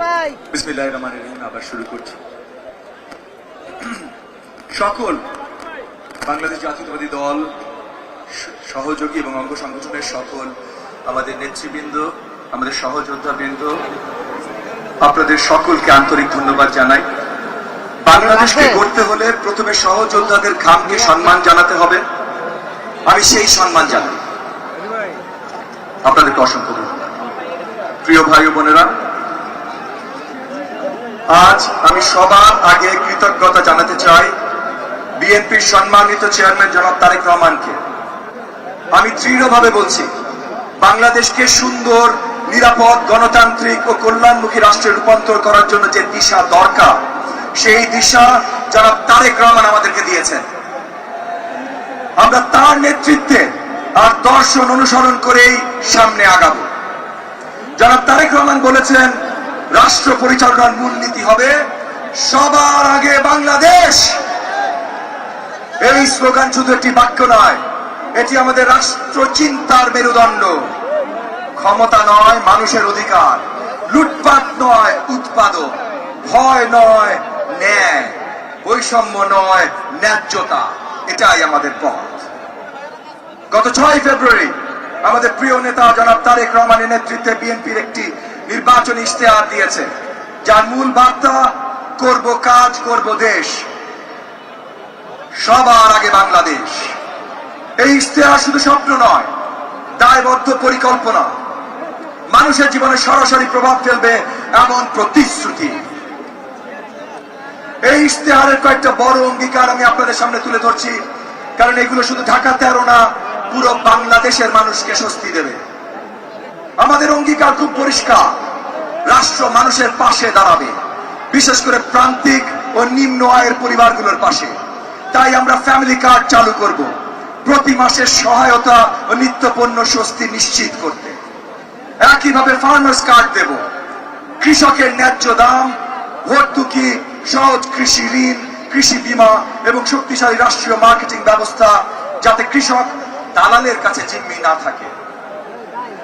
ভাই। রহিম আবার শুরু করছি। সকল বাংলাদেশ জাতীয়তাবাদী দল সহযোগী এবং অঙ্গ সংগঠনের সকল আমাদের নেতৃবৃন্দ আমাদের সহযোদ্ধা বৃন্দ আপনাদের সকলকে আন্তরিক ধন্যবাদ জানাই। বাংলাদেশকে গড়তে হলে প্রথমে সহযোদ্ধাদের ঘামকে সম্মান জানাতে হবে। আমি সেই সম্মান জানাই। আপনাদেরকে অসংখ্য ধন্যবাদ। প্রিয় ভাই ও বোনেরা আজ আমি সবার আগে কৃতজ্ঞতা জানাতে চাই বিএনপির সম্মানিত চেয়ারম্যান জনাব তারেক রহমানকে। আমি দৃঢ়ভাবে বলছি, বাংলাদেশকে সুন্দর, নিরাপদ, গণতান্ত্রিক ও কল্যাণমুখী রাষ্ট্রে রূপান্তর করার জন্য যে দিশা দরকার, সেই দিশা জনাব তারেক রহমান আমাদেরকে দিয়েছেন। আমরা তার নেতৃত্বে আর দর্শন অনুসরণ করেই সামনে আগাবো। যারা তারেক রহমান বলেছেন রাষ্ট্র পরিচালনার মূলনীতি হবে সবার আগে বাংলাদেশ। এই স্লোগান শুধু একটি বাক্য নয়, এটি আমাদের রাষ্ট্র চিন্তার মেরুদণ্ড। ক্ষমতা নয় মানুষের অধিকার, লুটপাট নয় উৎপাদন, ভয় নয় ন্যায়, বৈষম্য নয় ন্যায্যতা, এটাই আমাদের পথ। গত ছয় ফেব্রুয়ারি আমাদের প্রিয় নেতা জনাব তারেক রহমানের নেতৃত্বে বিএনপির একটি নির্বাচনী ইশতেহার দিয়েছে, যার মূল বার্তা, করব কাজ, করব দেশ। সবার আগে বাংলাদেশ। এই ইশতেহার শুধু স্বপ্ন নয়, দায়বদ্ধ পরিকল্পনা। মানুষের জীবনে সরাসরি প্রভাব ফেলবে এমন প্রতিশ্রুতি। এই ইশতেহারের কয়েকটা বড় অঙ্গীকার আমি আপনাদের সামনে তুলে ধরছি, কারণ এগুলো শুধু ঢাকাতে আরও না, পুরো বাংলাদেশের মানুষকে স্বস্তি দেবে। আমাদের অঙ্গীকার খুব পরিষ্কার। রাষ্ট্র মানুষের পাশে দাঁড়াবে, বিশেষ করে প্রান্তিক ও নিম্ন আয়ের পরিবারগুলোর পাশে। তাই আমরা ফ্যামিলি কার্ড চালু করব, প্রতি মাসের সহায়তা ও নিত্য পণ্য স্বস্তি নিশ্চিত করতে। একইভাবে ফার্মার্স কার্ড দেব, কৃষকের ন্যায্য দাম, ভর্তুকি, সহজ কৃষি ঋণ, কৃষি বীমা এবং শক্তিশালী রাষ্ট্রীয় মার্কেটিং ব্যবস্থা যাতে কৃষক দালালের কাছে জিম্মি না থাকে।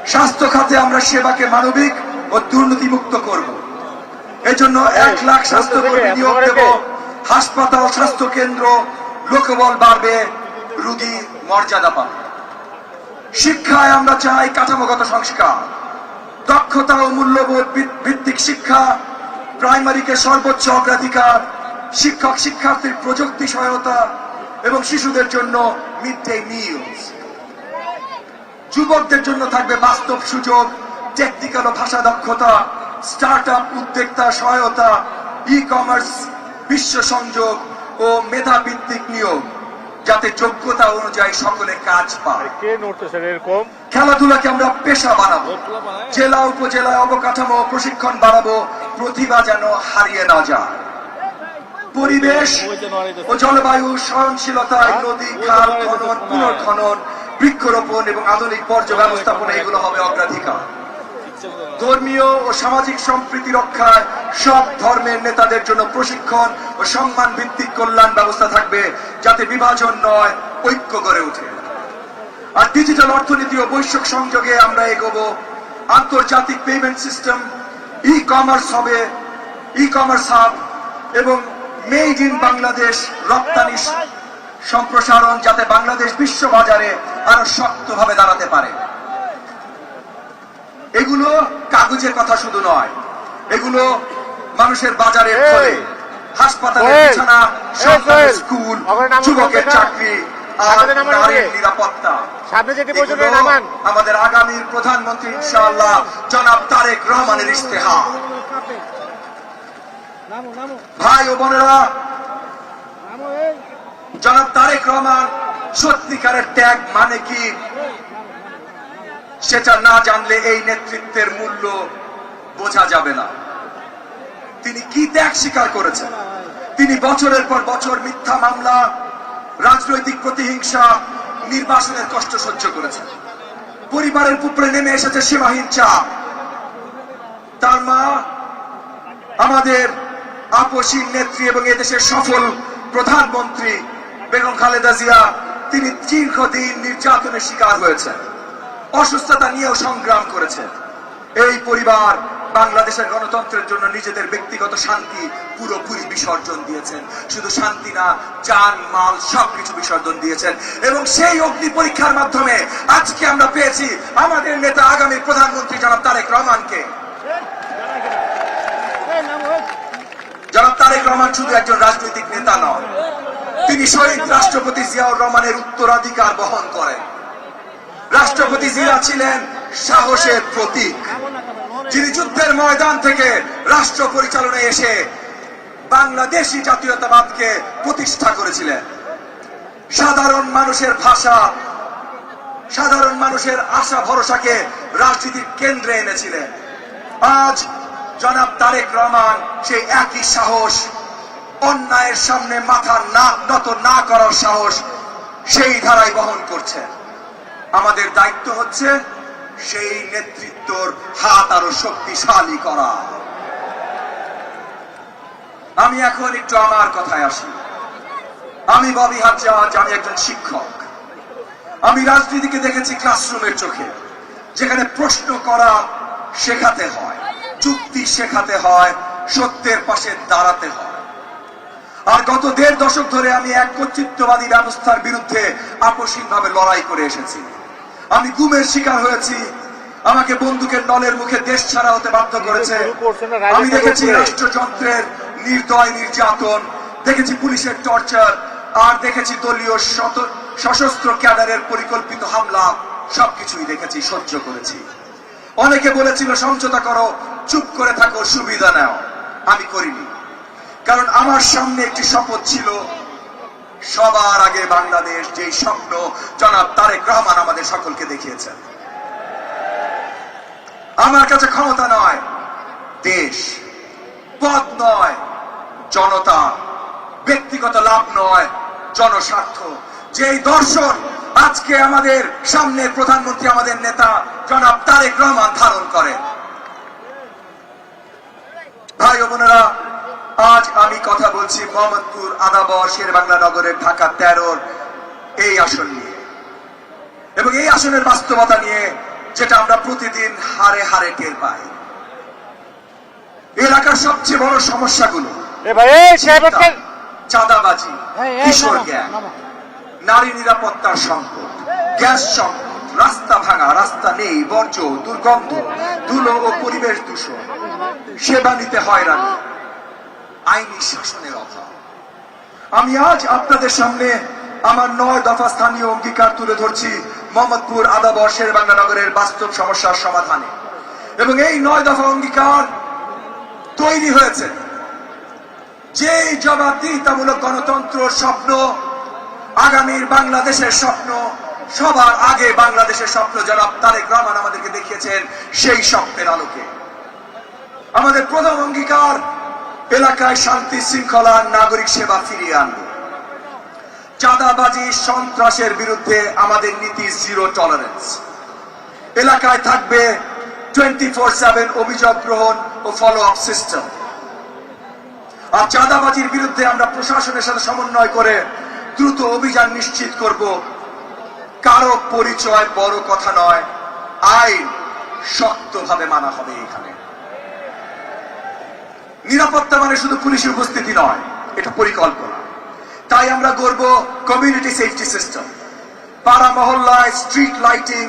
স্বাস্থ্য খাতে আমরা সেবাকে মানবিক ও দুর্নীতিমুক্ত করব। এজন্য এক লাখ স্বাস্থ্যকর্মী নিয়োগ দেব। হাসপাতাল স্বাস্থ্য কেন্দ্র লোকবল বাড়বে রুগী মর্যাদা পাবে। শিক্ষায় আমরা চাই কাঠামোগত সংস্কার। দক্ষতা ও মূল্যবোধ ভিত্তিক শিক্ষা প্রাইমারিকে সর্বোচ্চ অগ্রাধিকার শিক্ষক শিক্ষার্থীর প্রযুক্তি সহায়তা এবং শিশুদের জন্য মিড ডে মিলস। যুবকদের জন্য থাকবে বাস্তব সুযোগ টেকনিক্যাল ও ভাষা দক্ষতা স্টার্ট আপ উদ্যোক্তা সহায়তা ই কমার্স বিশ্ব সংযোগ ও মেধাভিত্তিক নিয়োগ যাতে যোগ্যতা অনুযায়ী সকলে কাজ পায়। এরকম? খেলাধুলাকে আমরা পেশা বানাবো। জেলা উপজেলায় অবকাঠামো প্রশিক্ষণ বাড়াবো। প্রতিভা যেন হারিয়ে না যায়। পরিবেশ ও জলবায়ু সহনশীলতায় নদী খাল খনন পুনর্খনন বৃক্ষরোপণ এবং আধুনিক বর্জ্য ব্যবস্থাপনা, এগুলো হবে অগ্রাধিকার। ধর্মীয় ও সামাজিক সম্প্রীতি রক্ষায় সব ধর্মের নেতাদের জন্য প্রশিক্ষণ ও সম্মান ভিত্তিক কল্যাণ ব্যবস্থা থাকবে যাতে বিভাজন নয়, ঐক্য গড়ে ওঠে। আর ডিজিটাল অর্থনীতি ও বৈশ্বিক সংযোগে আমরা এগোবো। আন্তর্জাতিক পেমেন্ট সিস্টেম ই কমার্স হবে ই কমার্স হাব এবং মেড ইন বাংলাদেশ রপ্তানি সম্প্রসারণ যাতে বাংলাদেশ বিশ্ব বাজারে আরও শক্তভাবে দাঁড়াতে পারে। এগুলো কাগজের কথা শুধু নয় এগুলো মানুষের বাজারে! হাসপাতালের বিছানা সোহেল! স্কুল যুবকের চাকরি আর নারীর নিরাপত্তা। সামনে যেটি বলছেন নামান আমাদের আগামীর প্রধানমন্ত্রী ইনশাআল্লাহ জনাব তারেক রহমানের ইশতেহার। নামো নামো। ভাই ও বোনেরা নামো এই। জনাব তারেক রহমান, সত্যিকারের ত্যাগ মানে কি? সেটা না জানলে এই নেতৃত্বের মূল্য বোঝা যাবে না। তিনি কি ত্যাগ স্বীকার করেছেন? তিনি বছরের পর বছর মিথ্যা মামলা, রাজনৈতিক প্রতিহিংসা, নির্বাসনের কষ্ট সহ্য করেছেন। পরিবারের উপরে নেমে এসেছে সীমাহীন চাপ। তার মা আমাদের আপসীর নেত্রী এবং এদেশের সফল প্রধানমন্ত্রী বেগম খালেদা জিয়া, তিনি দীর্ঘদিন নির্যাতনের শিকার হয়েছেন, অসুস্থতা নিয়েও সংগ্রাম করেছেন। এই পরিবার বাংলাদেশের গণতন্ত্রের জন্য নিজেদের ব্যক্তিগত শান্তি পুরোপুরি বিসর্জন দিয়েছেন। শুধু শান্তি না যান মাল সবকিছু বিসর্জন দিয়েছেন। এবং সেই অগ্নি পরীক্ষার মাধ্যমে আজকে আমরা পেয়েছি আমাদের নেতা আগামী প্রধানমন্ত্রী জনাব তারেক রহমানকে। জনাব তারেক রহমান শুধু একজন রাজনৈতিক নেতা নন তিনি শহীদ রাষ্ট্রপতি জিয়াউর রহমানের উত্তরাধিকার বহন করেন। রাষ্ট্রপতি জিয়া ছিলেন সাহসের প্রতীক। যিনি যুদ্ধের ময়দান থেকে রাষ্ট্র পরিচালনায় এসে বাংলাদেশি জাতীয়তাবাদকে প্রতিষ্ঠা করেছিলেন। সাধারণ মানুষের ভাষা, সাধারণ মানুষের আশা ভরসাকে রাজনীতির কেন্দ্রে এনেছিলেন। আজ জনাব তারেক রহমান সেই একই সাহস অন্যায়ের সামনে মাথা না, নত না করার সাহস সেই ধারায় বহন করছে। আমাদের দায়িত্ব হচ্ছে সেই নেতৃত্বর হাত আরও শক্তিশালী করা। আমি এখন একটু আমার কথায় আসি। আমি ববি হাজ্জাজ, আমি একজন শিক্ষক। আমি রাজনীতিকে দেখেছি ক্লাসরুমের চোখে, যেখানে প্রশ্ন করা শেখাতে হয়, যুক্তি শেখাতে হয়, সত্যের পাশে দাঁড়াতে হয়। আর গত দেড় দশক ধরে আমি এক কর্তৃত্ববাদী ব্যবস্থার বিরুদ্ধে আকস্মিকভাবে লড়াই করে এসেছি। আমি গুমের শিকার হয়েছি। আমাকে বন্দুকের নলের মুখে দেশ ছাড়া হতে বাধ্য করেছে। আমি দেখেছি রাষ্ট্রযন্ত্রের নির্দয় নির্যাতন, দেখেছি পুলিশের টর্চার, আর দেখেছি দলীয় সশস্ত্র ক্যাডারের পরিকল্পিত হামলা। সবকিছুই দেখেছি, সহ্য করেছি। অনেকে বলেছিল, সমঝোতা করো, চুপ করে থাকো, সুবিধা নাও। আমি করিনি। কারণ আমার সামনে একটি শপথ ছিল, সবার আগে বাংলাদেশ যেই স্বপ্ন, জনাব তারেক রহমান আমাদের সকলকে দেখিয়েছেন। আমার কাছে ক্ষমতা নয়, দেশ। পদ নয়, জনতা। ব্যক্তিগত লাভ নয়, জনস্বার্থ। যেই দর্শন আজকে আমাদের সামনে প্রধানমন্ত্রী, আমাদের নেতা, জনাব তারেক রহমান ধারণ করেন ভাই ও বোনেরা আজ আমি কথা বলছি মোহাম্মদপুর আদাবর শের বাংলা নগরের ঢাকা তেরোর এই আসন নিয়ে। এবং এই আসনের বাস্তবতা নিয়ে যেটা আমরা প্রতিদিন হারে হারে টের পাই। এলাকার সবচেয়ে বড় সমস্যাগুলো চাঁদাবাজি এই, এই, কিশোর নামো। নারী নিরাপত্তার সংকট গ্যাস সংকট রাস্তা ভাঙা রাস্তা নেই বর্জ্য দুর্গন্ধ ধুলো ও পরিবেশ দূষণ। সেবা নিতে হয়রানি। আইনি শাসনের অভাব। আমি আজ আপনাদের সামনে আমার নয় দফা স্থানীয় অঙ্গীকার তুলে ধরছি মোহাম্মদপুর আদা বর্ষের বাংলানগরের বাস্তব সমস্যার সমাধানে। এবং এই নয় দফা অঙ্গীকার তৈরি হয়েছে। যে জবাবদিহিতামূলক গণতন্ত্র স্বপ্ন, আগামীর বাংলাদেশের স্বপ্ন, সবার আগে বাংলাদেশের স্বপ্ন জনাব তারেক রহমান আমাদেরকে দেখিয়েছেন সেই স্বপ্নের আলোকে। আমাদের প্রথম অঙ্গীকার এলাকায় শান্তি শৃঙ্খলা নাগরিক সেবা ফিরিয়ে আনবে। চাঁদাবাজি, সন্ত্রাসের বিরুদ্ধে আমাদের নীতি জিরো টলারেন্স। এলাকায় থাকবে টোয়েন্টি ফোর সেভেন অভিযোগ গ্রহণ ও ফলো আপ সিস্টেম। আর চাঁদাবাজির বিরুদ্ধে আমরা প্রশাসনের সাথে সমন্বয় করে দ্রুত অভিযান নিশ্চিত করব। কারও পরিচয় বড় কথা নয়, আইন শক্তভাবে মানা হবে এখানে। নিরাপত্তা মানে শুধু পুলিশের উপস্থিতি নয়, এটা পরিকল্পনা। তাই আমরা গড়ব কমিউনিটি সেফটি সিস্টেম পাড়া মহল্লায় স্ট্রিট লাইটিং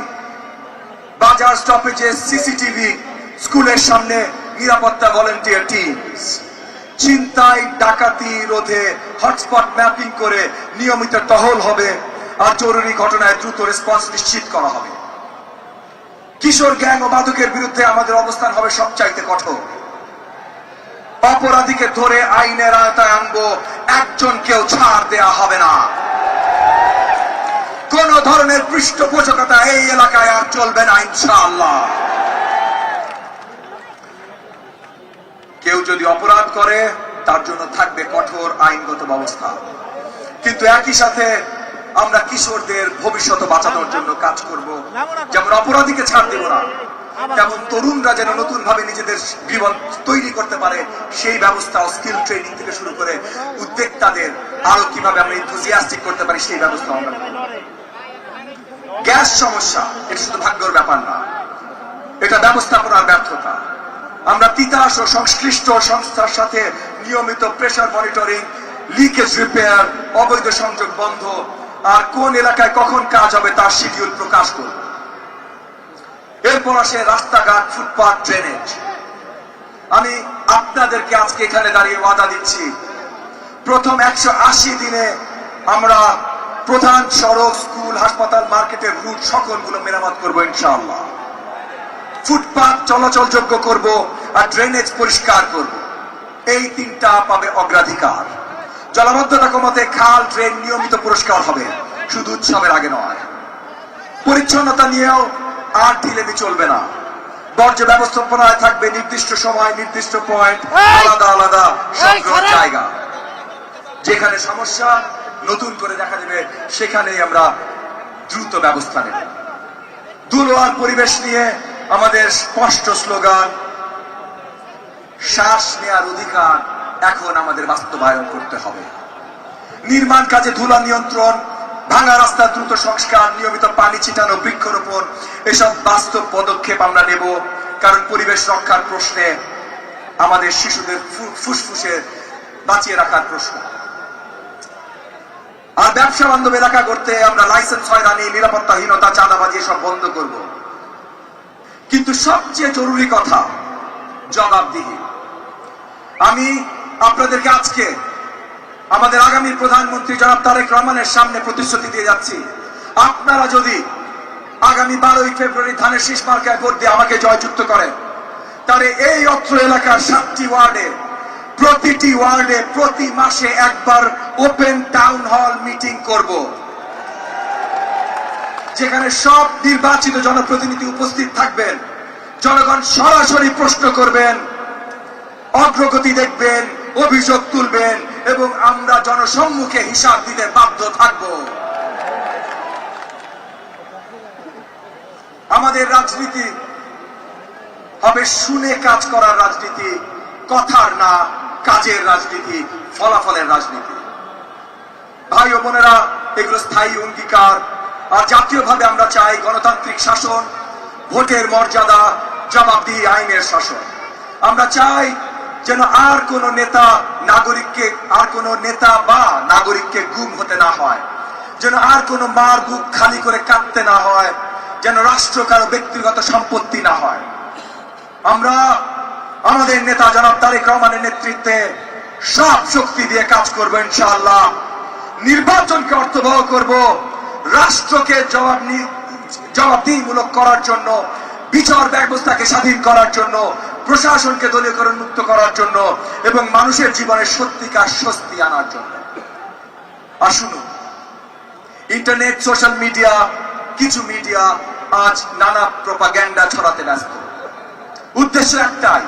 বাজার স্টপেজে সিসিটিভি স্কুলের সামনে নিরাপত্তা ভলেন্টিয়ার টিমস চিন্তাই ডাকাতি রোধে হটস্পট ম্যাপিং করে নিয়মিত টহল হবে আর জরুরি ঘটনায় দ্রুত রেসপন্স নিশ্চিত করা হবে। কিশোর গ্যাং ও মাদকের বিরুদ্ধে আমাদের অবস্থান হবে সবচাইতে কঠোর। অপরাধীকে ধরে আইনের আয়তায় আনব, একজন কেউ ছাড় দেয়া হবে না। কোন ধরনের পৃষ্ঠপোষকতা এই এলাকায় আর চলবে না, ইনশাআল্লাহ। কেউ যদি অপরাধ করে, তার জন্য থাকবে কঠোর আইনগত ব্যবস্থা। কিন্তু একই সাথে আমরা কিশোরদের ভবিষ্যৎ বাঁচানোর জন্য কাজ করব। যেমন অপরাধীকে ছাড় দেব না। তেমন তরুণরা যেন নতুন ভাবে নিজেদের জীবন তৈরি করতে পারে, সেই ব্যবস্থা স্কিল ট্রেনিং থেকে শুরু করে উদ্যোক্তাদের আরও কীভাবে আমরা ইনথুজিয়াস্টিক করতে পারি, সেই ব্যবস্থা আমরা গ্যাস সমস্যা, এটা শুধু ভাগ্যর ব্যাপার না। এটা ব্যবস্থাপনার ব্যর্থতা। আমরা তিতাস ও সংশ্লিষ্ট সংস্থার সাথে নিয়মিত প্রেসার মনিটরিং লিকেজ রিপেয়ার অবৈধ সংযোগ বন্ধ, আর কোন এলাকায় কখন কাজ হবে তার শিডিউল প্রকাশ করব। এরপর আসে রাস্তাঘাট ফুটপাথ ড্রেনেজ আমি আপনাদেরকে আজকে এখানে দাঁড়িয়ে ওয়াদা দিচ্ছি। প্রথম একশো আশি দিনে আমরা প্রধান সড়ক, স্কুল, হাসপাতাল মার্কেটের রুট সকলগুলো মেরামত করব ইনশাআল্লাহ। ফুটপাথ চলাচলযোগ্য করব আর ড্রেনেজ পরিষ্কার করব। এই তিনটা পাবে অগ্রাধিকার। জলাবদ্ধতা কমাতে খাল ড্রেন নিয়মিত পুরস্কার হবে। শুধু উৎসবের আগে নয়। পরিচ্ছন্নতা নিয়েও আর ঢিলেমি চলবে না। বর্জ্য ব্যবস্থাপনায় থাকবে নির্দিষ্ট সময় নির্দিষ্ট পয়েন্ট আলাদা আলাদা সংগ্রহ জায়গা। যেখানে সমস্যা নতুন করে দেখা দেবে সেখানেই আমরা দ্রুত ব্যবস্থা নেব। ধুলো আর পরিবেশ নিয়ে আমাদের স্পষ্ট স্লোগান শ্বাস নেওয়ার অধিকার এখন আমাদের বাস্তবায়ন করতে হবে। নির্মাণ কাজে ধুলা নিয়ন্ত্রণ ভাঙা রাস্তা, দ্রুত সংস্কার, নিয়মিত পানি ছিটানো বৃক্ষরোপণ, এসব বাস্তব পদক্ষেপ আমরা নেব। কারণ পরিবেশ রক্ষার প্রশ্নে আমাদের শিশুদের ফুসফুসে বাঁচিয়ে রাখার প্রশ্ন। আর ব্যবসা বান্ধব এলাকা করতে আমরা লাইসেন্স হয়রানি, নিরাপত্তাহীনতা, চাঁদাবাজি সব বন্ধ করব। কিন্তু সবচেয়ে জরুরি কথা, জবাবদিহি। আমি আপনাদেরকে আজকে আমাদের আগামী প্রধানমন্ত্রী জনাব তারেক রহমানের সামনে প্রতিশ্রুতি দিয়ে যাচ্ছি। আপনারা যদি আগামী বারোই ফেব্রুয়ারি ধানের শীষ মার্কায় ভোট দিয়ে আমাকে জয়যুক্ত করেন, তাহলে এই অত্র এলাকার সাতটি ওয়ার্ডে, প্রতিটি ওয়ার্ডে প্রতি মাসে একবার ওপেন টাউন হল মিটিং করব। যেখানে সব নির্বাচিত জনপ্রতিনিধি উপস্থিত থাকবেন। জনগণ সরাসরি প্রশ্ন করবেন, অগ্রগতি দেখবেন, অভিযোগ তুলবেন এবং আমরা জনসম্মুখে হিসাব দিতে বাধ্য থাকব। আমাদের রাজনীতি হবে শুনে কাজ করার রাজনীতি, কথার না কাজের রাজনীতি, ফলাফলের রাজনীতি। ভাই ও বোনেরা, এগুলো স্থায়ী অঙ্গীকার। আর জাতীয়ভাবে আমরা চাই গণতান্ত্রিক শাসন, ভোটের মর্যাদা, জবাবদিহি আইনের শাসন। আমরা চাই যেন আর কোন নেতা নাগরিককে, আর কোন নেতা বা নাগরিককে গুম হতে না হয়। যেন আর কোন মার বুক খালি করে কাঁদতে না হয়। যেন রাষ্ট্র কারও ব্যক্তিগত সম্পত্তি না হয়। আমরা, আমাদের নেতা জনাব তারেক রহমানের নেতৃত্বে সব শক্তি দিয়ে কাজ করব ইনশাআল্লাহ। নির্বাচনকে অর্থবহ করব। রাষ্ট্রকে জবাব জবাবদিহিমূলক করার জন্য, বিচার ব্যবস্থাকে স্বাধীন করার জন্য প্রশাসনকে দলীয়করণ মুক্ত করার জন্য এবং মানুষের জীবনে সত্যিকার স্বস্তি আনার জন্য। আসুন ইন্টারনেট, সোশ্যাল মিডিয়া, কিছু মিডিয়া আজ নানা প্রপাগ্যান্ডা ছড়াতে ব্যস্ত। উদ্দেশ্য একটাই,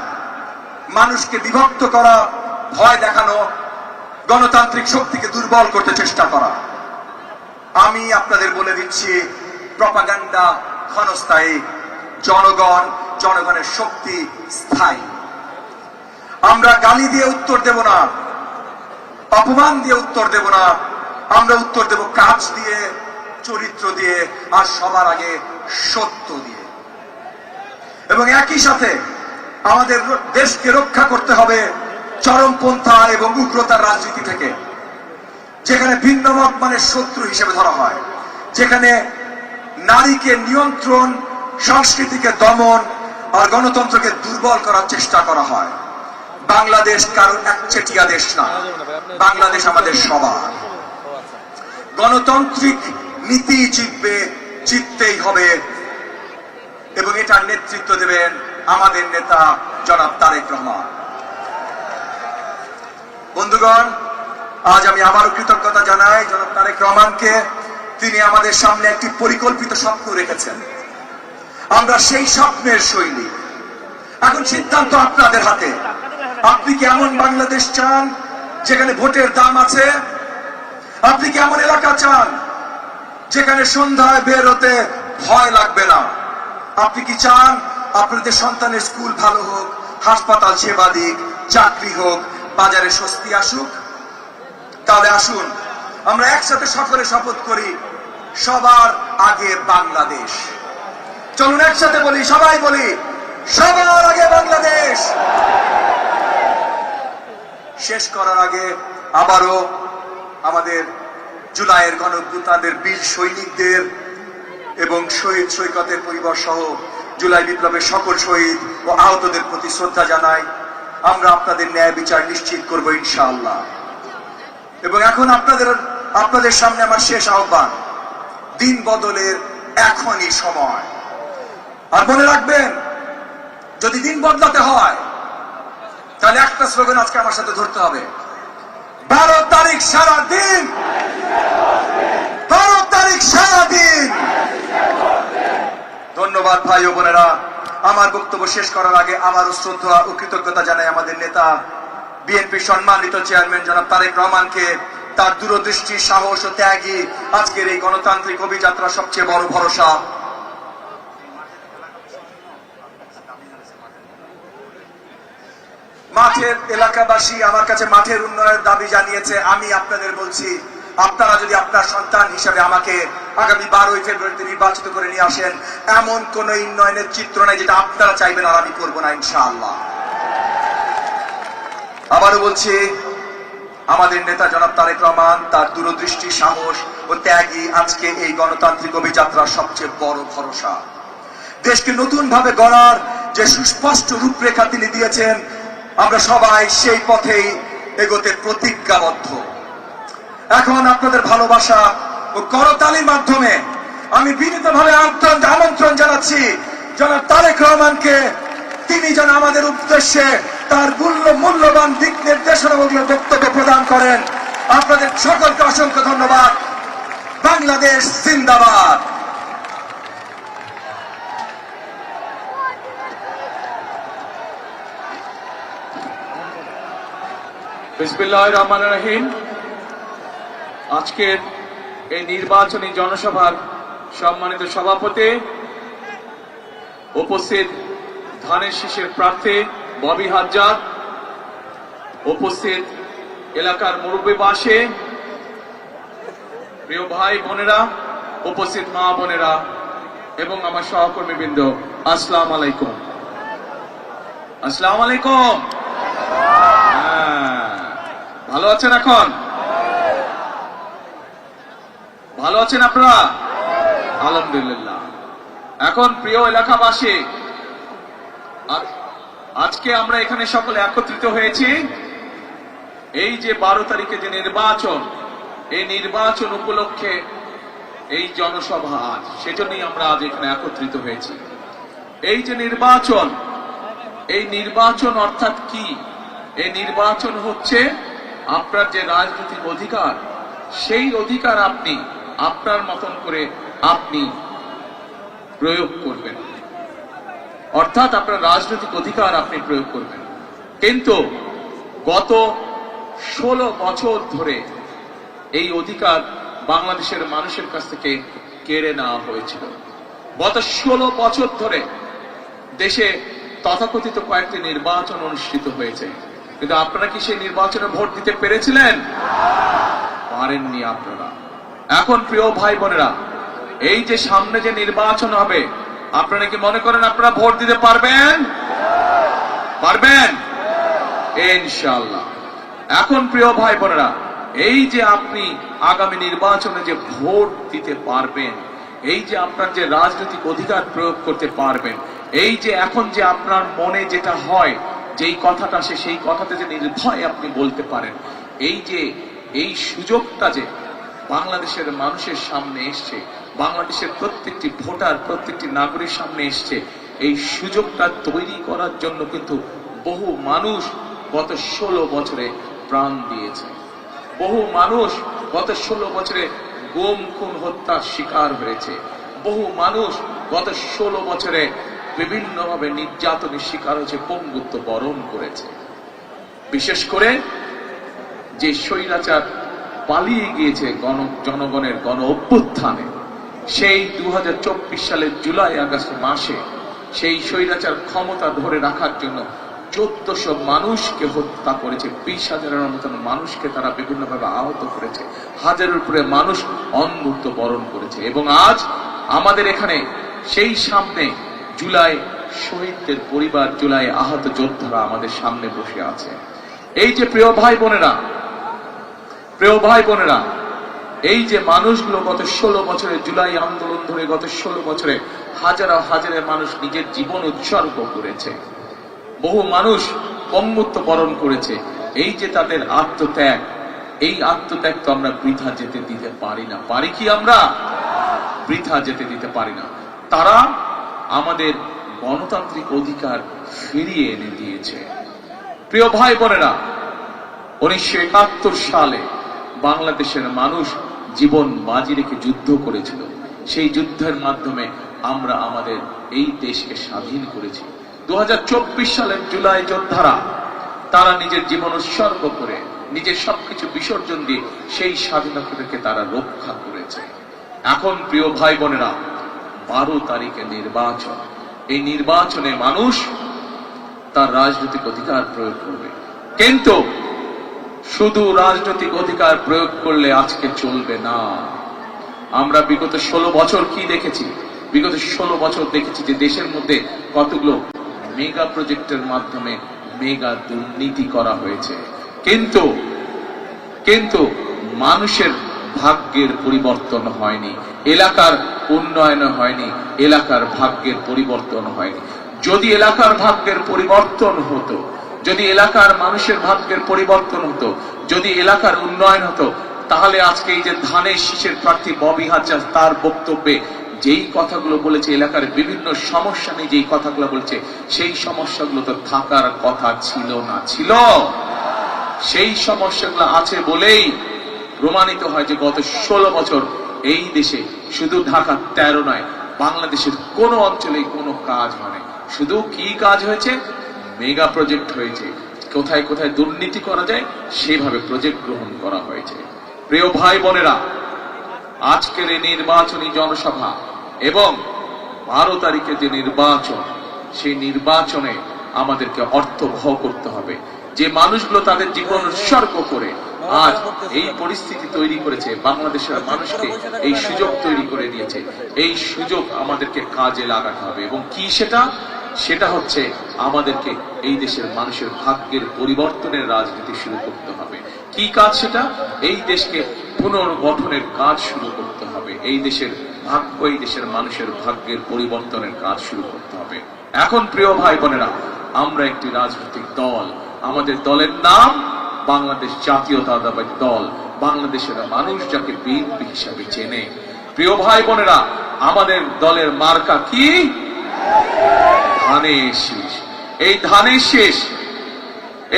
মানুষকে বিভক্ত করা, ভয় দেখানো, গণতান্ত্রিক শক্তিকে দুর্বল করতে চেষ্টা করা। আমি আপনাদের বলে দিচ্ছি প্রপাগান্ডা ক্ষণস্থায়ী, জনগণ জনগণের শক্তি স্থায়ী। আমরা গালি দিয়ে উত্তর দেব না, অপমান দিয়ে উত্তর দেব না, আমরা উত্তর দেব কাজ দিয়ে, চরিত্র দিয়ে, আর সবার আগে সত্য দিয়ে। এবং একই সাথে আমাদের দেশকে রক্ষা করতে হবে চরমপন্থা এবং উগ্রতার রাজনীতি থেকে, যেখানে ভিন্ন মত মানে শত্রু হিসেবে ধরা হয়, যেখানে নারীকে নিয়ন্ত্রণ, সংস্কৃতিকে দমন আর গণতন্ত্রকে দুর্বল করার চেষ্টা করা হয়। বাংলাদেশ কারও একচেটিয়া দেশ না। বাংলাদেশ আমাদের সবার। গণতান্ত্রিক নীতি জিতবে, জিততেই হবে। এবং এটার নেতৃত্ব দেবেন আমাদের নেতা জনাব তারেক রহমান। বন্ধুগণ, আজ আমি আবারও কৃতজ্ঞতা জানাই জনাব তারেক রহমানকে। তিনি আমাদের সামনে একটি পরিকল্পিত স্বপ্ন রেখেছেন। আমরা সেই স্বপ্নের শৈলী এখন সিদ্ধান্ত আপনাদের হাতে। আপনি কি এমন বাংলাদেশ চান, যেখানে ভোটের দাম আছে? আপনি কি এমন এলাকা চান, যেখানে সন্ধ্যায় বের হতে ভয় লাগবে না? আপনি কি চান, আপনাদের সন্তানের স্কুল ভালো হোক, হাসপাতাল সেবা দিক, চাকরি হোক, বাজারে স্বস্তি আসুক? তাহলে আসুন, আমরা একসাথে সকলে শপথ করি, সবার আগে বাংলাদেশ। চলুন একসাথে বলি, সবাই বলি, সবার আগে বাংলাদেশ। শেষ করার আগে আবারও আমাদের জুলাইয়ের গণভ্যুত্থানের বীর সৈনিকদের এবং শহীদ সৈকতের পরিবার সহ জুলাই বিপ্লবের সকল শহীদ ও আহতদের প্রতি শ্রদ্ধা জানাই। আমরা আপনাদের ন্যায় বিচার নিশ্চিত করব ইনশাআল্লাহ। এবং এখন আপনাদের আপনাদের সামনে আমার শেষ আহ্বান। দিন বদলের এখনই সময়। আর মনে রাখবেন, যদি দিন বদলাতে হয়, তাহলে একটা স্লোগান আজকে আমার সাথে ধরতে হবে। বারো তারিখ সারা দিন বারো তারিখ সারা দিন ধন্যবাদ ভাই ও বোনেরা। আমার বক্তব্য শেষ করার আগে আবারও শ্রদ্ধা ও কৃতজ্ঞতা জানাই আমাদের নেতা, বিএনপি সম্মানিত চেয়ারম্যান জনাব তারেক রহমানকে। তার দূরদৃষ্টি, সাহস ও ত্যাগী আজকের এই গণতান্ত্রিক অভিযাত্রা সবচেয়ে বড় ভরসা। মাঠের এলাকাবাসী আমার কাছে মাঠের উন্নয়নের দাবি জানিয়েছে, আমি আপনাদের বলছি, আপনারা যদি আপনার সন্তান হিসেবে আমাকে আগামী বারোই ফেব্রুয়ারিতে নির্বাচিত করে নিয়ে আসেন, এমন কোন উন্নয়নের চিত্র নাই যেটা আপনারা চাইবেন আর আমি করব না, ইনশাআল্লাহ। আবারও বলছি, আমাদের নেতা জনাব তারেক রহমান, তার দূরদৃষ্টি, সাহস ও ত্যাগী আজকে এই গণতান্ত্রিক অভিযাত্রার সবচেয়ে বড় ভরসা। দেশকে নতুন ভাবে গড়ার যে সুস্পষ্ট রূপরেখা তিনি দিয়েছেন আমরা সবাই সেই পথেই এগোতে প্রতিজ্ঞাবদ্ধ। এখন আপনাদের ভালোবাসা ও করতালির মাধ্যমে আমি বিনীতভাবে আমন্ত্রণ জানাচ্ছি জনাব তারেক রহমানকে। তিনি যেন আমাদের উদ্দেশ্যে তার মূল্য মূল্যবান দিক নির্দেশনামূলক বক্তব্য প্রদান করেন। আপনাদের সকলকে অসংখ্য ধন্যবাদ। বাংলাদেশ জিন্দাবাদ। বিসমিল্লাহ রহমান রহিম। আজকের এই নির্বাচনী জনসভার সম্মানিত সভাপতি উপস্থিত ধানের শীষের প্রার্থী ববি হাজ্জাদ উপস্থিত এলাকার মুরব্বীবাসী প্রিয় ভাই বোনেরা উপস্থিত মা বোনেরা এবং আমার সহকর্মী বৃন্দ আসসালাম আলাইকুম। আসসালাম আলাইকুম। হ্যাঁ, ভালো আছেন এখন? ভালো আছেন আপনারা? আলহামদুলিল্লাহ। এখন প্রিয় এলাকাবাসী আজকে আমরা এখানে সকলে একত্রিত হয়েছি। এই যে বারো তারিখে যে নির্বাচন, এই নির্বাচন উপলক্ষে এই জনসভা আজ, সেজন্যই আমরা আজ এখানে একত্রিত হয়েছি। এই যে নির্বাচন, এই নির্বাচন অর্থাৎ কি? এই নির্বাচন হচ্ছে আপনার যে রাজনৈতিক অধিকার, সেই অধিকার আপনি, আপনার মতন করে আপনি প্রয়োগ করবেন। অর্থাৎ আপনার রাজনৈতিক অধিকার আপনি প্রয়োগ করবেন। কিন্তু গত ষোলো বছর ধরে এই অধিকার বাংলাদেশের মানুষের কাছ থেকে কেড়ে নেওয়া হয়েছিল। গত ষোলো বছর ধরে দেশে তথাকথিত কয়েকটি নির্বাচন অনুষ্ঠিত হয়েছে। কিন্তু আপনারা কি সেই নির্বাচনে ভোট দিতে পেরেছিলেন? পারেননি আপনারা। এখন প্রিয় ভাই বোনেরা, এই যে সামনে যে নির্বাচন হবে, আপনারা কি মনে করেন আপনারা ভোট দিতে পারবেন? পারবেন? ইনশাল্লাহ এখন প্রিয় ভাই বোনেরা, এই যে আপনি আগামী নির্বাচনে যে ভোট দিতে পারবেন, এই যে আপনার যে রাজনৈতিক অধিকার প্রয়োগ করতে পারবেন, এই যে এখন যে আপনার মনে যেটা হয় যেই কথাটা সে সেই কথাতে যে নির্ভয় আপনি বলতে পারেন, এই যে, এই সুযোগটা যে বাংলাদেশের মানুষের সামনে এসছে, বাংলাদেশের প্রত্যেকটি ভোটার, প্রত্যেকটি নাগরিক সামনে এসছে, এই সুযোগটা তৈরি করার জন্য কিন্তু বহু মানুষ গত ষোলো বছরে প্রাণ দিয়েছে। বহু মানুষ গত ষোলো বছরে গুম, খুন, হত্যার শিকার হয়েছে। বহু মানুষ গত ষোলো বছরে বিভিন্নভাবে নির্যাতনের শিকার হয়েছে, পঙ্গুত্ব বরণ করেছে। বিশেষ করে যে স্বৈরাচার পালিয়ে গিয়েছে গণ, জনগণের গণ অভ্যুত্থানে, সেই দুহাজার চব্বিশ সালের জুলাই আগস্ট মাসে সেই স্বৈরাচার ক্ষমতা ধরে রাখার জন্য চোদ্দশো মানুষকে হত্যা করেছে, বিশ হাজারের মতন মানুষকে তারা বিভিন্নভাবে আহত করেছে, হাজারের উপরে মানুষ অন্ধত্ব বরণ করেছে। এবং আজ আমাদের এখানে সেই সামনে জুলাই শহীদদের পরিবার, জুলাই আহত যোদ্ধারা আমাদের সামনে বসে আছে। এই যে প্রিয় ভাই বোনেরা, প্রিয় ভাই বোনেরা, এই যে মানুষগুলো গত ষোলো বছরে জুলাই আন্দোলন ধরে গত ষোলো বছরে হাজারো হাজারে মানুষ নিজের জীবন উৎসর্গ করেছে। বহু মানুষ পঙ্গুত্ব বরণ করেছে। এই যে তাদের আত্মত্যাগ, এই আত্মত্যাগ তো আমরা বৃথা যেতে দিতে পারি না। পারি কি আমরা? বৃথা যেতে দিতে পারি না। তারা আমাদের গণতান্ত্রিক অধিকার ফিরিয়ে এনে দিয়েছে। প্রিয় ভাই বোনেরা, উনিশশো একাত্তর সালে বাংলাদেশের মানুষ জীবন বাজি রেখে যুদ্ধ করেছিল। সেই যুদ্ধের মাধ্যমে আমরা আমাদের এই দেশকে স্বাধীন করেছি। দু হাজার চব্বিশ সালের জুলাই যোদ্ধারা, তারা নিজের জীবন উৎসর্গ করে, নিজের সবকিছু বিসর্জন দিয়ে সেই স্বাধীনতাকে তারা রক্ষা করেছে। এখন, প্রিয় ভাই বোনেরা বারো তারিখে নির্বাচন। এই নির্বাচনে মানুষ তার রাজনৈতিক অধিকার প্রয়োগ করবে। কিন্তু শুধু রাজনৈতিক অধিকার প্রয়োগ করলে আজকে চলবে না। আমরা বিগত ষোলো বছর কি দেখেছি? বিগত ষোলো বছর দেখেছি যে দেশের মধ্যে কতগুলো মেগা প্রজেক্টের মাধ্যমে মেগা দুর্নীতি করা হয়েছে। কিন্তু কিন্তু মানুষের ভাগ্যের পরিবর্তন হয়নি। এলাকার উন্নয়ন হয়নি, এলাকার ভাগ্যের পরিবর্তন হয়নি। যদি এলাকার ভাগ্যের পরিবর্তন হতো, যদি এলাকার মানুষের ভাগ্যের পরিবর্তন হতো, যদি এলাকার উন্নয়ন হতো, তাহলে আজকে এই যে ধানের শীষের প্রার্থী ববি হাজার তার বক্তব্যে যেই কথাগুলো বলেছে, এলাকার বিভিন্ন সমস্যা নিয়ে যেই কথাগুলো বলেছে, সেই সমস্যাগুলো তো থাকার কথা ছিল না। ছিল। সেই সমস্যাগুলো আছে বলেই প্রমাণিত হয় যে গত ষোলো বছর এই দেশে শুধু ঢাকা তেরো নয়, বাংলাদেশের কোনো অঞ্চলে কোনো কাজ হয় শুধু কি কাজ হয়েছে? মেগা প্রজেক্ট হয়েছে। কোথায় কোথায় দুর্নীতি করা যায়, সেভাবে প্রজেক্ট গ্রহণ করা হয়েছে। প্রিয় ভাই বোনেরা, আজকের এই নির্বাচনী জনসভা এবং বারো তারিখে যে নির্বাচন, সেই নির্বাচনে আমাদেরকে অর্থ বহ করতে হবে। যে মানুষগুলো তাদের জীবন উৎসর্গ করে আজ এই পরিস্থিতি তৈরি করেছে, বাংলাদেশের মানুষকে এই সুযোগ তৈরি করে দিয়েছে। এই সুযোগ আমাদেরকে কাজে লাগাতে হবে। এবং কি সেটা? সেটা হচ্ছে আমাদেরকে এই দেশের মানুষের ভাগ্যের পরিবর্তনের রাজনীতি শুরু করতে হবে। কি কাজ সেটা? এই দেশকে পুনর্গঠনের কাজ শুরু করতে হবে। এই দেশের ভাগ্য, এই দেশের মানুষের ভাগ্যের পরিবর্তনের কাজ শুরু করতে হবে। এখন প্রিয় ভাই বোনেরা, আমরা একটি রাজনৈতিক দল। আমাদের দলের নাম বাংলাদেশ জাতীয়তাবাদী দল, বাংলাদেশের মানুষ যাকে বিএনপি হিসাবে চেনে। প্রিয় ভাই বোনেরা, আমাদের দলের মার্কা কি? ধানের শীষ। এই ধানের শীষ,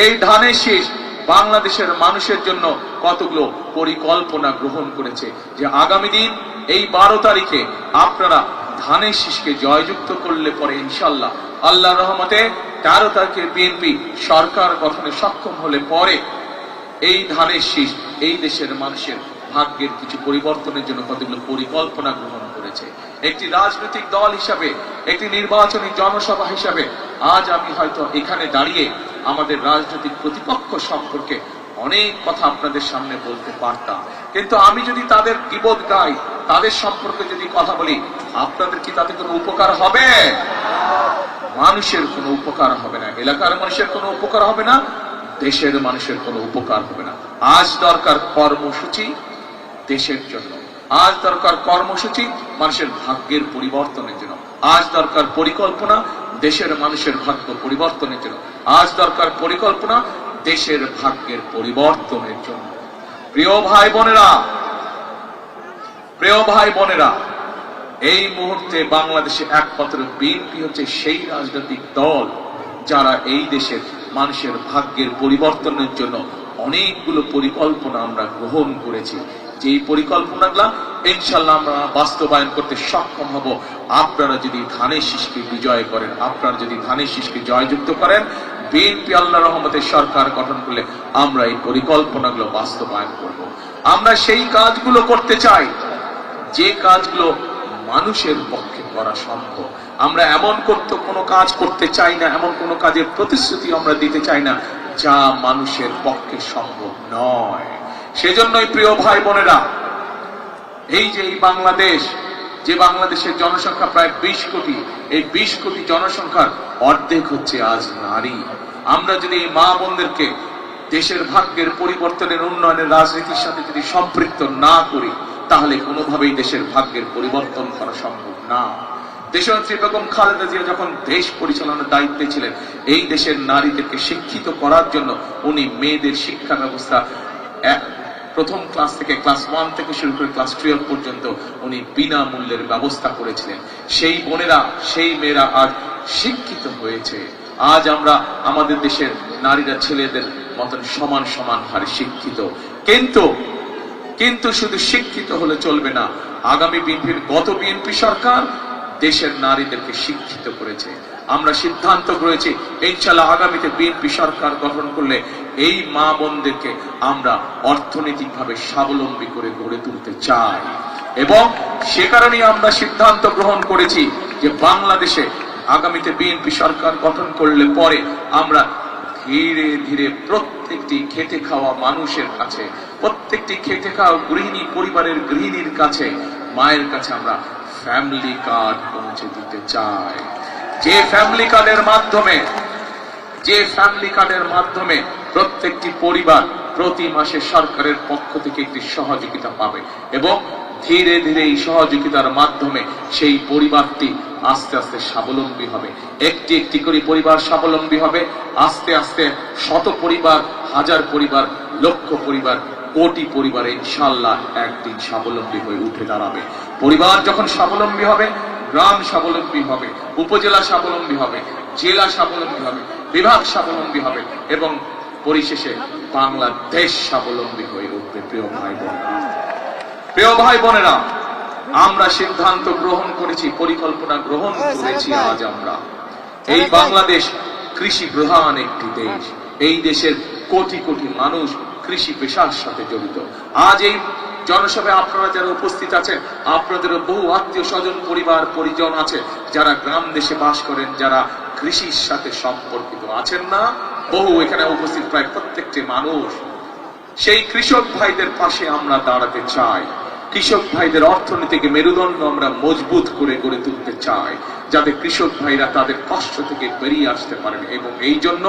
এই ধানের শীষ বাংলাদেশের মানুষের জন্য কতগুলো পরিকল্পনা গ্রহণ করেছে যে আগামী দিন এই বারো তারিখে আপনারা ধানের শীষকে জয়যুক্ত করলে পরে ইনশাল্লাহ আল্লাহ রহমতে তেরো তারিখে বিএনপি সরকার গঠনে সক্ষম হলে পরে এই ধানের শীষ, এই দেশের মানুষের ভাগ্যের কিছু পরিবর্তনের জন্য কতগুলো পরিকল্পনা গ্রহণ করেছে। একটি রাজনৈতিক দল হিসাবে, একটি নির্বাচনী জনসভা হিসাবে, আজ আমি হয়তো এখানে দাঁড়িয়ে আমাদের রাজনৈতিক প্রতিপক্ষ সম্পর্কে অনেক কথা আপনাদের সামনে বলতে পারতাম। কিন্তু আমি যদি তাদের বিপদ গাই, তাদের সম্পর্কে যদি কথা বলি, আপনাদের কি তাতে কোনো উপকার হবে? মানুষের কোনো উপকার হবে না। এলাকার মানুষের কোনো উপকার হবে না? দেশের মানুষের কোনো উপকার হবে না। আজ দরকার কর্মসূচি দেশের জন্য। আজ দরকার কর্মসূচি মানুষের ভাগ্যের পরিবর্তনের জন্য। আজ দরকার পরিকল্পনা দেশের মানুষের ভাগ্য পরিবর্তনের জন্য। আজ দরকার পরিকল্পনা দেশের ভাগ্যের পরিবর্তনের জন্য। প্রিয় ভাই বোনেরা, প্রিয় ভাই বোনেরা, এই মুহূর্তে বাংলাদেশে একমাত্র বিএনপি হচ্ছে সেই রাজনৈতিক দল যারা এই দেশের মানুষের ভাগ্যের পরিবর্তনের জন্য অনেকগুলো পরিকল্পনা আমরা গ্রহণ করেছি। যেই পরিকল্পনাগুলা ইনশাল্লাহ আমরা বাস্তবায়ন করতে সক্ষম হব। আপনারা যদি ধানের শীষকে বিজয় করেন, আপনারা যদি ধানের শীষকে জয়যুক্ত করেন, বিএনপি আল্লাহ রহমতের সরকার গঠন করলে আমরা এই পরিকল্পনাগুলো বাস্তবায়ন করব। আমরা সেই কাজগুলো করতে চাই, যে কাজগুলো মানুষের পক্ষে করা সম্ভব। আমরা এমন করতে, কোনো কাজ করতে চাই না, এমন কোনো কাজের প্রতিশ্রুতি আমরা দিতে চাই না, যা মানুষের পক্ষে সম্ভব নয়। সেজন্যই প্রিয় ভাই বোনেরা, এই যে এই বাংলাদেশ, যে বাংলাদেশের জনসংখ্যা প্রায় বিশ কোটি, এই বিশ কোটি জনসংখ্যার অর্ধেক হচ্ছে আজ নারী। আমরা যদি এই মা বোনদেরকে দেশের ভাগ্যের পরিবর্তনের উন্নয়নের রাজনীতির সাথে যদি সম্পৃক্ত না করি, তাহলে কোনোভাবেই দেশের ভাগ্যের পরিবর্তন করা সম্ভব না। দেশনেত্রী বেগম খালেদা জিয়া যখন দেশ পরিচালনার দায়িত্বে ছিলেন, এই দেশের নারীদেরকে শিক্ষিত করার জন্য উনি মেয়েদের শিক্ষা ব্যবস্থা প্রথম ক্লাস থেকে ক্লাস ওয়ান থেকে শুরু করে ক্লাস টুয়েলভ পর্যন্ত উনি বিনামূল্যের ব্যবস্থা করেছিলেন। সেই বোনেরা, সেই মেয়েরা আজ শিক্ষিত হয়েছে। আজ আমরা আমাদের দেশের নারীরা, ছেলেদের মতন সমান সমান হারে শিক্ষিত। কিন্তু কিন্তু শুধু শিক্ষিত হলে চলবে না, আগামী বিএনপির, গত বিএনপি সরকার দেশের নারীদেরকে শিক্ষিত করেছে। আমরা সিদ্ধান্ত করেছি ইনশাল্লাহ আগামীতে বিএনপি সরকার গঠন করলে এই মা বোনদেরকে আমরা অর্থনৈতিকভাবে স্বাবলম্বী করে গড়ে তুলতে চাই। এবং সে কারণেই আমরা সিদ্ধান্ত গ্রহণ করেছি যে বাংলাদেশে আগামীতে বিএনপি সরকার গঠন করলে পরে আমরা ধীরে ধীরে প্রত্যেকটি খেটে খাওয়া মানুষের কাছে, প্রত্যেকটি খেটে খাওয়া গৃহিণী পরিবারের গৃহিণীর কাছে, মায়ের কাছে আমরা ফ্যামিলি কার্ড পৌঁছে দিতে চাই যে ফ্যামিলি কার্ডের মাধ্যমে, যে ফ্যামিলি কার্ডের মাধ্যমে প্রত্যেকটি পরিবার প্রতি মাসে সরকারের পক্ষ থেকে একটি সহযোগিতা পাবে এবং ধীরে ধীরে এই সহযোগিতার মাধ্যমে সেই পরিবারটি আস্তে আস্তে স্বাবলম্বী হবে। একটি একটি করে পরিবার স্বাবলম্বী হবে। আস্তে আস্তে শত পরিবার, হাজার পরিবার, লক্ষ পরিবার কোটি পরিবার ইনশাল্লাহ একদিন স্বাবলম্বী হয়ে উঠে দাঁড়াবে। পরিবার যখন স্বাবলম্বী হবে গ্রাম স্বাবলম্বী হবে উপজেলা স্বাবলম্বী হবে জেলা স্বাবলম্বী হবে বিভাগ স্বাবলম্বী হবে এবং পরিশেষে বাংলাদেশ স্বাবলম্বী হয়ে উঠবে প্রিয় ভাই বোনেরা প্রিয় ভাই বোনেরা আমরা সিদ্ধান্ত গ্রহণ করেছি পরিকল্পনা গ্রহণ করেছি আজ আমরা। এই বাংলাদেশ কৃষি প্রধান একটি দেশ। এই দেশের কোটি কোটি মানুষ কৃষি পেশার সাথে জড়িত। আজ এই জনসভায় আপনারা যারা উপস্থিত আছেন, আপনাদের বহু আত্মীয় স্বজন পরিবার, পরিজন আছে, যারা গ্রাম দেশে বাস করেন, যারা কৃষির সাথে সম্পর্কিত আছেন না, বহু এখানে উপস্থিত প্রায় প্রত্যেকটি মানুষ। সেই কৃষক ভাইদের পাশে আমরা দাঁড়াতে চাই। কৃষক ভাইদের অর্থনীতিকে মেরুদণ্ড আমরা মজবুত করে গড়ে তুলতে চাই, যাতে কৃষক ভাইরা তাদের কষ্ট থেকে বেরিয়ে আসতে পারেন। এবং এই জন্য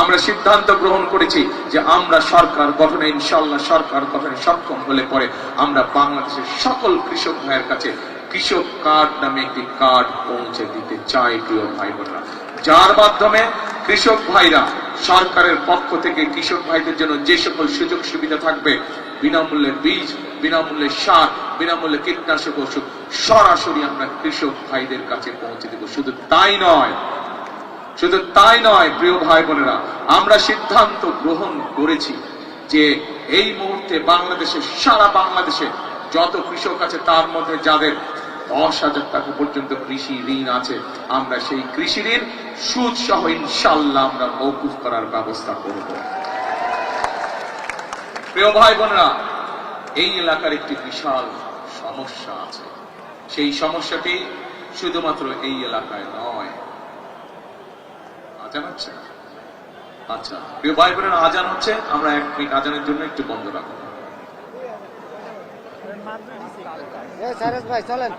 আমরা সিদ্ধান্ত গ্রহণ করেছি যে আমরা সরকার গঠনে ইনশাল্লাহ সরকার গঠনে সক্ষম হলে পরে আমরা বাংলাদেশের সকল কৃষক ভাইয়ের কাছে কৃষক কার্ড নামে একটি কার্ড পৌঁছে দিতে চাই, প্রিয় ভাই বোনরা যার মাধ্যমে কৃষক ভাইরা সরকারের পক্ষ থেকে কৃষক ভাইদের জন্য যে সকল সুযোগ সুবিধা থাকবে বিনামূল্যে বীজ, বিনামূল্যে সার, বিনামূল্যে কীটনাশক ওষুধ, সরাসরি আমরা কৃষক ভাইদের কাছে পৌঁছে দেব। শুধু তাই নয়, শুধু তাই নয়, প্রিয় ভাই বোনেরা, আমরা সিদ্ধান্ত গ্রহণ করেছি যে এই মুহূর্তে বাংলাদেশে, সারা বাংলাদেশে যত কৃষক আছে, তার মধ্যে যাদের দশ হাজার টাকা পর্যন্ত কৃষি ঋণ আছে, আমরা সেই কৃষি ঋণ সুদ সহ ইনশাল্লাহ আমরা মৌকুফ করার ব্যবস্থা করব। প্রিয় ভাই বোনেরা এই এলাকার একটি বিশাল সমস্যা আছে। সেই সমস্যাটি শুধুমাত্র এই এলাকায় নয়। আজান হচ্ছে? আচ্ছা প্রিয় ভাই বোনেরা আজান হচ্ছে। আমরা এক মিনিট আজানের জন্য একটু বন্ধ রাখব। ভাই চলেন।